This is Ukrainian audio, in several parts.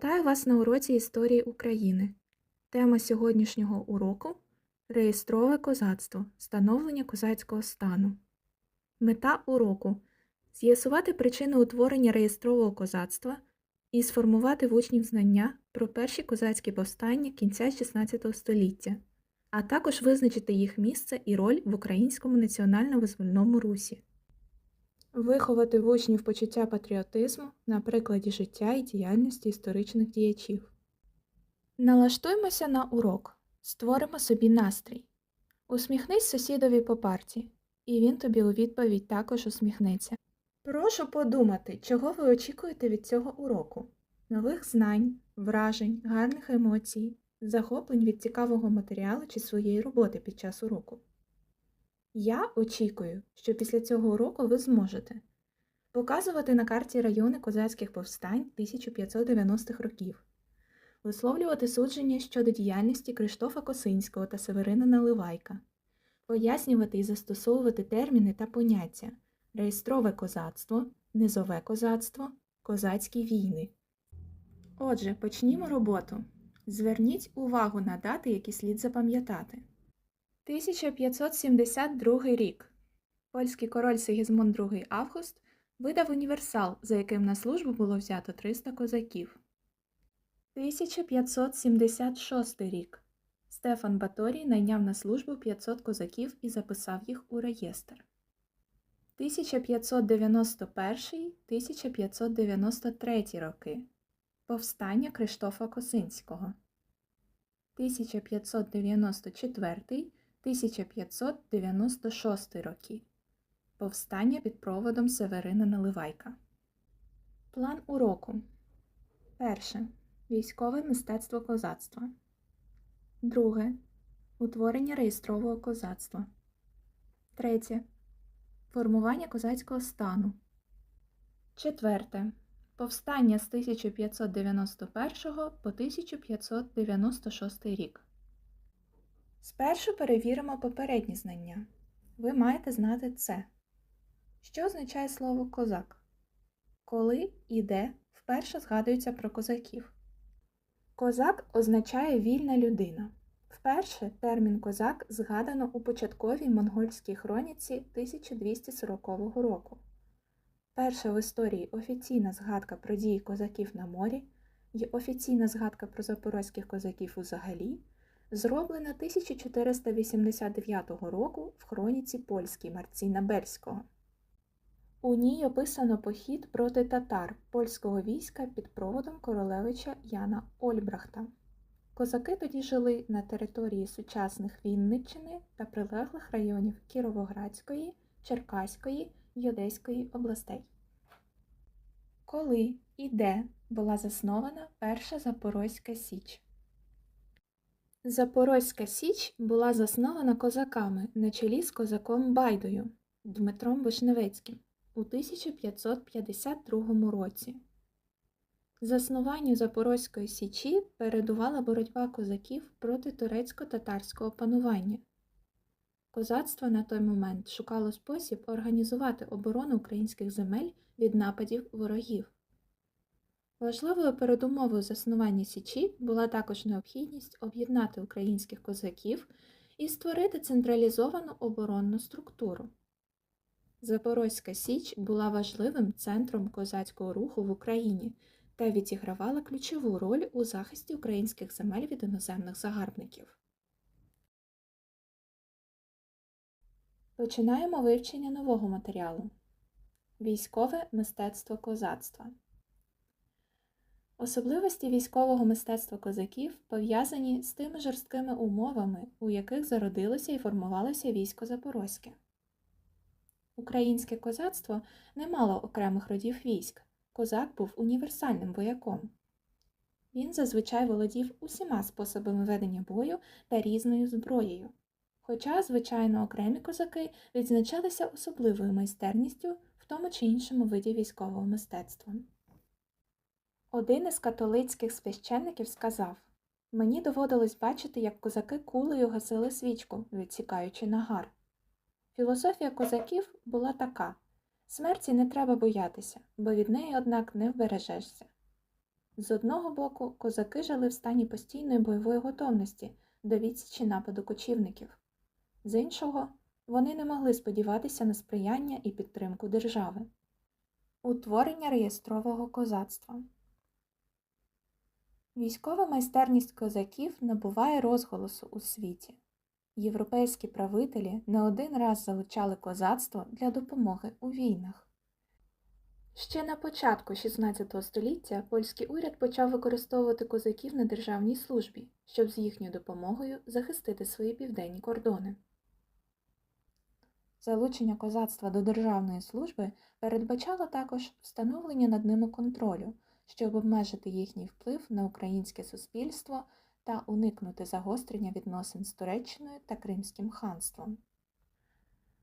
Вітаю вас на уроці історії України. Тема сьогоднішнього уроку реєстрове козацтво, становлення козацького стану. Мета уроку з'ясувати причини утворення реєстрового козацтва і сформувати в учнів знання про перші козацькі повстання кінця XVI століття, а також визначити їх місце і роль в українському національно-визвольному русі. Виховати в учнів почуття патріотизму на прикладі життя і діяльності історичних діячів. Налаштуймося на урок. Створимо собі настрій. Усміхнись сусідові по парті, і він тобі у відповідь також усміхнеться. Прошу подумати, чого ви очікуєте від цього уроку: нових знань, вражень, гарних емоцій, захоплень від цікавого матеріалу чи своєї роботи під час уроку. Я очікую, що після цього уроку ви зможете показувати на карті райони козацьких повстань 1590-х років, висловлювати судження щодо діяльності Криштофа Косинського та Северина Наливайка, пояснювати і застосовувати терміни та поняття реєстрове козацтво, низове козацтво, козацькі війни. Отже, почнімо роботу. Зверніть увагу на дати, які слід запам'ятати. 1572 рік. Польський король Сигізмунд II Август видав універсал, за яким на службу було взято 300 козаків. 1576 рік. Стефан Баторій найняв на службу 500 козаків і записав їх у реєстр. 1591-1593 роки. Повстання Криштофа Косинського. 1594-1596 роки. Повстання під проводом Северина Наливайка. План уроку. Перше. Військове мистецтво козацтва. Друге. Утворення реєстрового козацтва. Третє. Формування козацького стану. Четверте. Повстання з 1591 по 1596 рік. Спершу перевіримо попередні знання. Ви маєте знати це. Що означає слово козак? Коли і де вперше згадується про козаків? Козак означає вільна людина. Вперше термін козак згадано у початковій монгольській хроніці 1240 року. Перша в історії офіційна згадка про дії козаків на морі і офіційна згадка про запорозьких козаків взагалі зроблена 1489 року в хроніці польській Марціна Бельського. У ній описано похід проти татар польського війська під проводом королевича Яна Ольбрахта. Козаки тоді жили на території сучасних Вінниччини та прилеглих районів Кіровоградської, Черкаської й Одеської областей. Коли і де була заснована Перша Запорозька Січ? Запорозька Січ була заснована козаками на чолі з козаком Байдою Дмитром Вишневецьким у 1552 році. Заснуванню Запорозької Січі передувала боротьба козаків проти турецько-татарського панування. Козацтво на той момент шукало спосіб організувати оборону українських земель від нападів ворогів. Важливою передумовою заснування Січі була також необхідність об'єднати українських козаків і створити централізовану оборонну структуру. Запорозька Січ була важливим центром козацького руху в Україні та відігравала ключову роль у захисті українських земель від іноземних загарбників. Починаємо вивчення нового матеріалу. Військове мистецтво козацтва. Особливості військового мистецтва козаків пов'язані з тими жорсткими умовами, у яких зародилося і формувалося військо Запорозьке. Українське козацтво не мало окремих родів військ. Козак був універсальним вояком. Він зазвичай володів усіма способами ведення бою та різною зброєю. Хоча, звичайно, окремі козаки відзначалися особливою майстерністю в тому чи іншому виді військового мистецтва. Один із католицьких священників сказав Мені доводилось бачити, як козаки кулею гасили свічку, відсікаючи нагар. Філософія козаків була така смерті не треба боятися, бо від неї, однак, не вбережешся. З одного боку, козаки жили в стані постійної бойової готовності до відсічі нападу кочівників. З іншого, вони не могли сподіватися на сприяння і підтримку держави. Утворення реєстрового козацтва Військова майстерність козаків набуває розголосу у світі. Європейські правителі не один раз залучали козацтво для допомоги у війнах. Ще на початку XVI століття польський уряд почав використовувати козаків на державній службі, щоб з їхньою допомогою захистити свої південні кордони. Залучення козацтва до державної служби передбачало також встановлення над ними контролю, щоб обмежити їхній вплив на українське суспільство та уникнути загострення відносин з Туреччиною та Кримським ханством.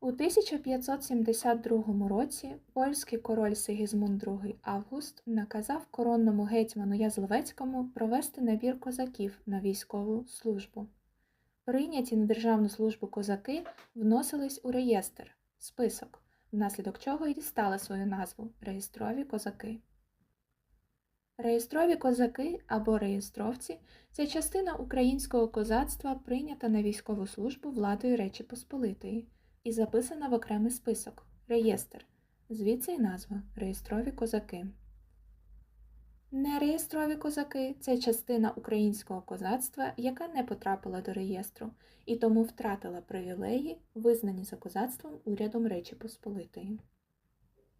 У 1572 році польський король Сигізмунд II Август наказав коронному гетьману Язловецькому провести набір козаків на військову службу. Прийняті на державну службу козаки вносились у реєстр список, внаслідок чого і дістали свою назву реєстрові козаки. Реєстрові козаки або реєстровці це частина українського козацтва, прийнята на військову службу владою Речі Посполитої і записана в окремий список реєстр, звідси й назва реєстрові козаки. Нереєстрові козаки це частина українського козацтва, яка не потрапила до реєстру і тому втратила привілеї, визнані за козацтвом урядом Речі Посполитої.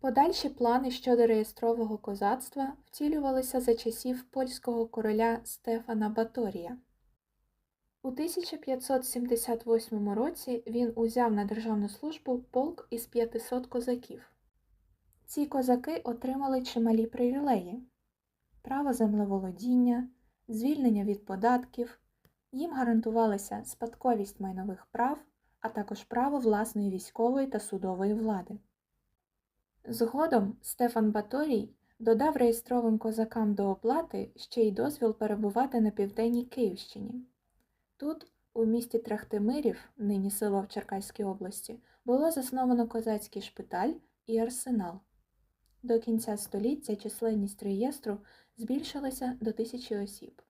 Подальші плани щодо реєстрового козацтва втілювалися за часів польського короля Стефана Баторія. У 1578 році він узяв на державну службу полк із 500 козаків. Ці козаки отримали чималі привілеї право землеволодіння, звільнення від податків, їм гарантувалася спадковість майнових прав, а також право власної військової та судової влади. Згодом Стефан Баторій додав реєстровим козакам до оплати ще й дозвіл перебувати на південній Київщині. Тут, у місті Трахтимирів, нині село в Черкаській області, було засновано козацький шпиталь і арсенал. До кінця століття численність реєстру збільшилася до тисячі осіб.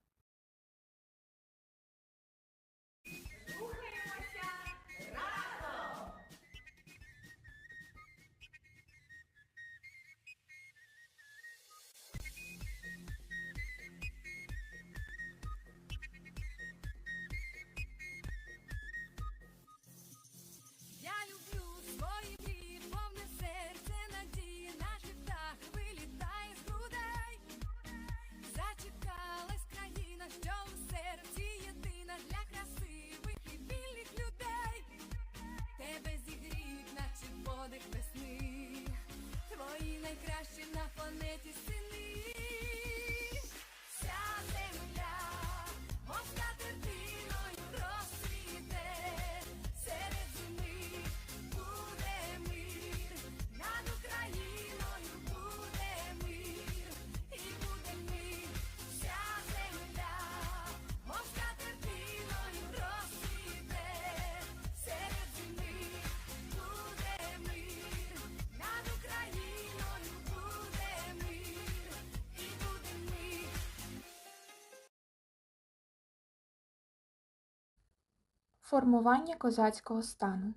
Формування козацького стану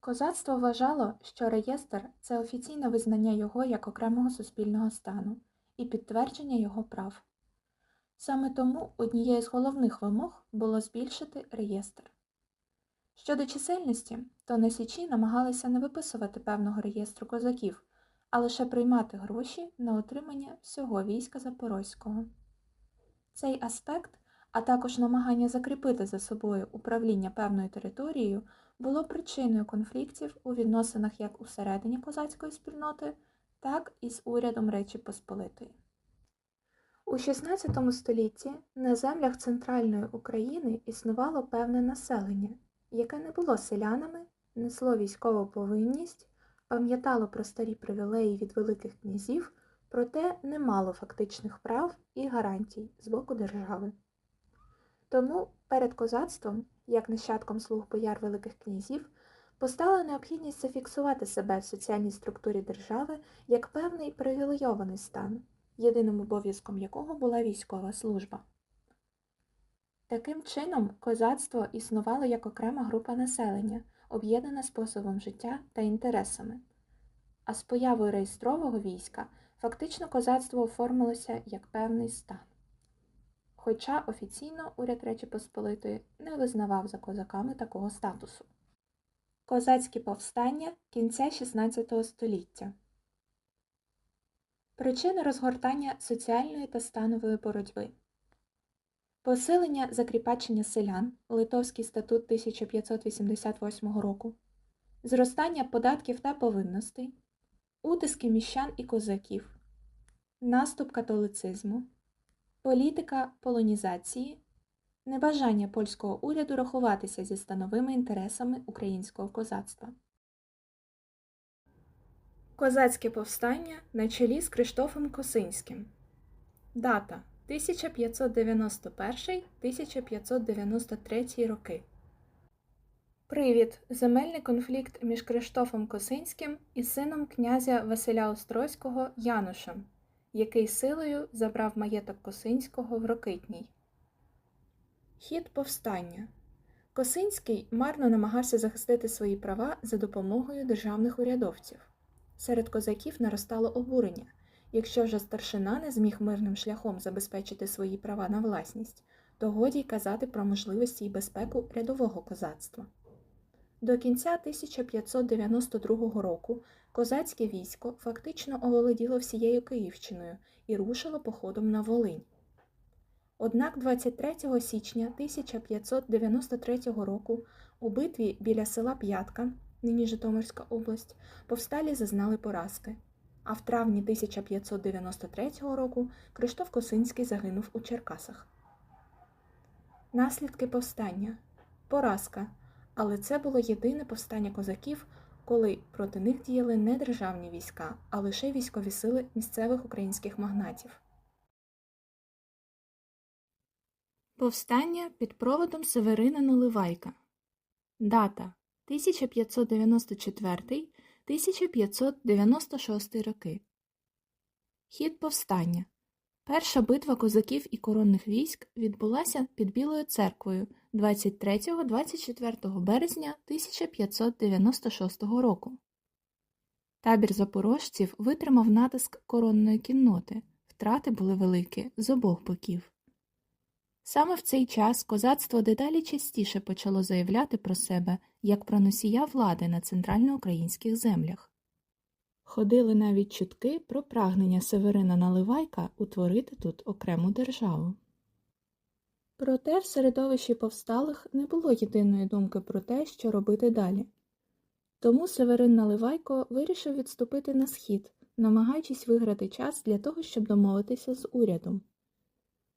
Козацтво вважало, що реєстр це офіційне визнання його як окремого суспільного стану і підтвердження його прав. Саме тому однією з головних вимог було збільшити реєстр. Щодо чисельності, то на Січі намагалися не виписувати певного реєстру козаків, а лише приймати гроші на отримання всього війська Запорозького. Цей аспект а також намагання закріпити за собою управління певною територією було причиною конфліктів у відносинах як усередині козацької спільноти, так і з урядом Речі Посполитої. У XVI столітті на землях центральної України існувало певне населення, яке не було селянами, несло військову повинність, пам'ятало про старі привілеї від великих князів, проте не мало фактичних прав і гарантій з боку держави. Тому перед козацтвом, як нащадком слуг бояр великих князів, постала необхідність зафіксувати себе в соціальній структурі держави як певний привілейований стан, єдиним обов'язком якого була військова служба. Таким чином, козацтво існувало як окрема група населення, об'єднана способом життя та інтересами. А з появою реєстрового війська фактично козацтво оформилося як певний стан. Хоча офіційно уряд Речі Посполитої не визнавав за козаками такого статусу. Козацькі повстання кінця XVI століття. Причини розгортання соціальної та станової боротьби. Посилення закріпачення селян Литовський статут 1588 року, зростання податків та повинностей, утиски міщан і козаків, наступ католицизму, політика полонізації, небажання польського уряду рахуватися зі становими інтересами українського козацтва. Козацьке повстання на чолі з Криштофом Косинським. Дата 1591-1593 роки. Привід. Земельний конфлікт між Криштофом Косинським і сином князя Василя Острозького Янушем, який силою забрав маєток Косинського в Рокитній. Хід повстання. Косинський марно намагався захистити свої права за допомогою державних урядовців. Серед козаків наростало обурення. Якщо вже старшина не зміг мирним шляхом забезпечити свої права на власність, то годі й казати про можливості і безпеку рядового козацтва. До кінця 1592 року козацьке військо фактично оволоділо всією Київщиною і рушило походом на Волинь. Однак 23 січня 1593 року у битві біля села П'ятка, нині Житомирська область, повсталі зазнали поразки а в травні 1593 року Криштоф Косинський загинув у Черкасах. Наслідки повстання поразка. Але це було єдине повстання козаків, коли проти них діяли не державні війська, а лише військові сили місцевих українських магнатів. Повстання під проводом Северина Наливайка. Дата 1594 1596 роки. Хід повстання. Перша битва козаків і коронних військ відбулася під Білою церквою 23-24 березня 1596 року. Табір запорожців витримав натиск коронної кінноти, втрати були великі з обох боків. Саме в цей час козацтво дедалі частіше почало заявляти про себе як про носія влади на центральноукраїнських землях. Ходили навіть чутки про прагнення Северина Наливайка утворити тут окрему державу. Проте в середовищі повсталих не було єдиної думки про те, що робити далі. Тому Северин Наливайко вирішив відступити на схід, намагаючись виграти час для того, щоб домовитися з урядом.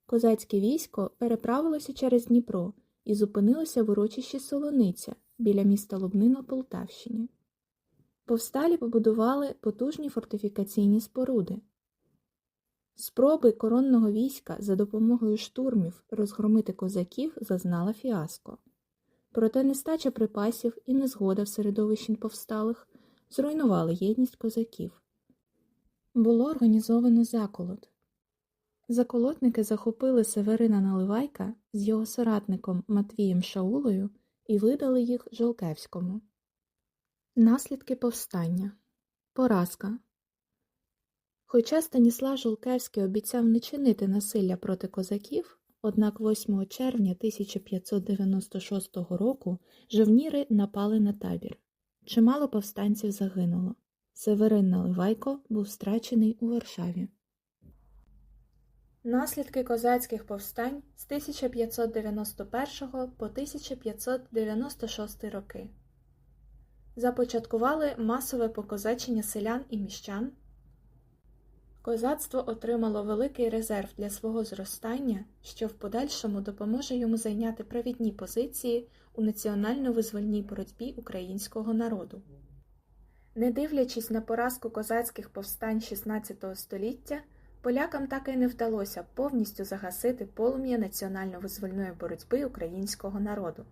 Козацьке військо переправилося через Дніпро і зупинилося в урочищі Солониця біля міста Лубни на Полтавщині. Повсталі побудували потужні фортифікаційні споруди. Спроби коронного війська за допомогою штурмів розгромити козаків зазнала фіаско. Проте нестача припасів і незгода в середовищі повсталих зруйнували єдність козаків. Було організовано заколот. Заколотники захопили Северина Наливайка з його соратником Матвієм Шаулою і видали їх Жолкевському. Наслідки повстання Поразка Хоча Станіслав Жолкевський обіцяв не чинити насилля проти козаків, однак 8 червня 1596 року жовніри напали на табір. Чимало повстанців загинуло. Северин Наливайко був страчений у Варшаві. Наслідки козацьких повстань з 1591 по 1596 роки започаткували масове покозачення селян і міщан. Козацтво отримало великий резерв для свого зростання, що в подальшому допоможе йому зайняти провідні позиції у національно-визвольній боротьбі українського народу. Не дивлячись на поразку козацьких повстань XVI століття, полякам так і не вдалося повністю загасити полум'я національно-визвольної боротьби українського народу.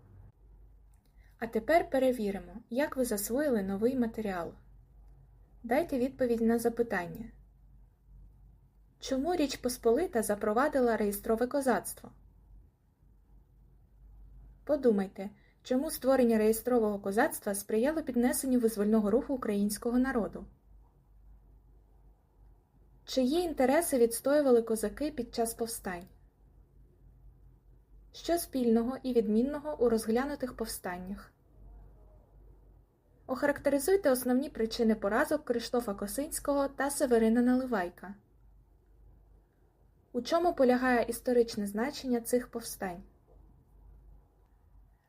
А тепер перевіримо, як ви засвоїли новий матеріал. Дайте відповідь на запитання. Чому Річ Посполита запровадила реєстрове козацтво? Подумайте, чому створення реєстрового козацтва сприяло піднесенню визвольного руху українського народу? Чиї інтереси відстоювали козаки під час повстань? Що спільного і відмінного у розглянутих повстаннях? Охарактеризуйте основні причини поразок Криштофа Косинського та Северина Наливайка. У чому полягає історичне значення цих повстань?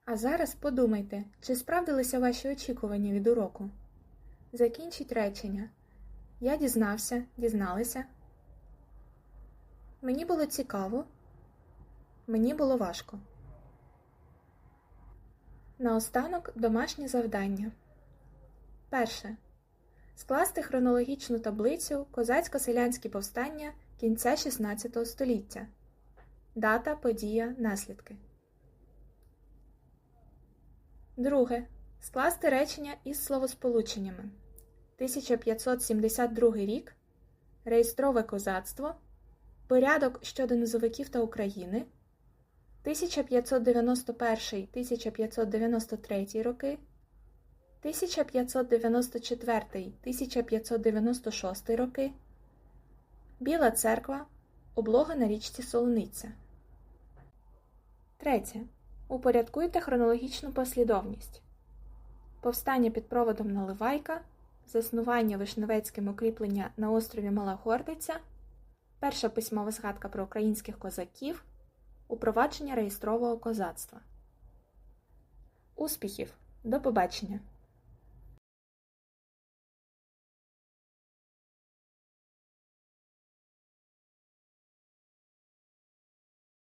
А зараз подумайте, чи справдилися ваші очікування від уроку? Закінчіть речення. Я дізнався, дізналася. Мені було цікаво. Мені було важко. Наостанок домашнє завдання. Перше. Скласти хронологічну таблицю Козацько-селянські повстання кінця XVI століття. Дата, подія, наслідки. Друге. Скласти речення із словосполученнями. 1572 рік. Реєстрове козацтво. Порядок щодо низовиків та України. 1591-1593 роки. 1594-1596 роки. Біла церква. Облога на річці Солониця. Третє. Упорядкуйте хронологічну послідовність. Повстання під проводом Наливайка. Заснування Вишневецьким укріплення на острові Мала Гордиця. Перша письмова згадка про українських козаків. Упровадження реєстрового козацтва. Успіхів! До побачення!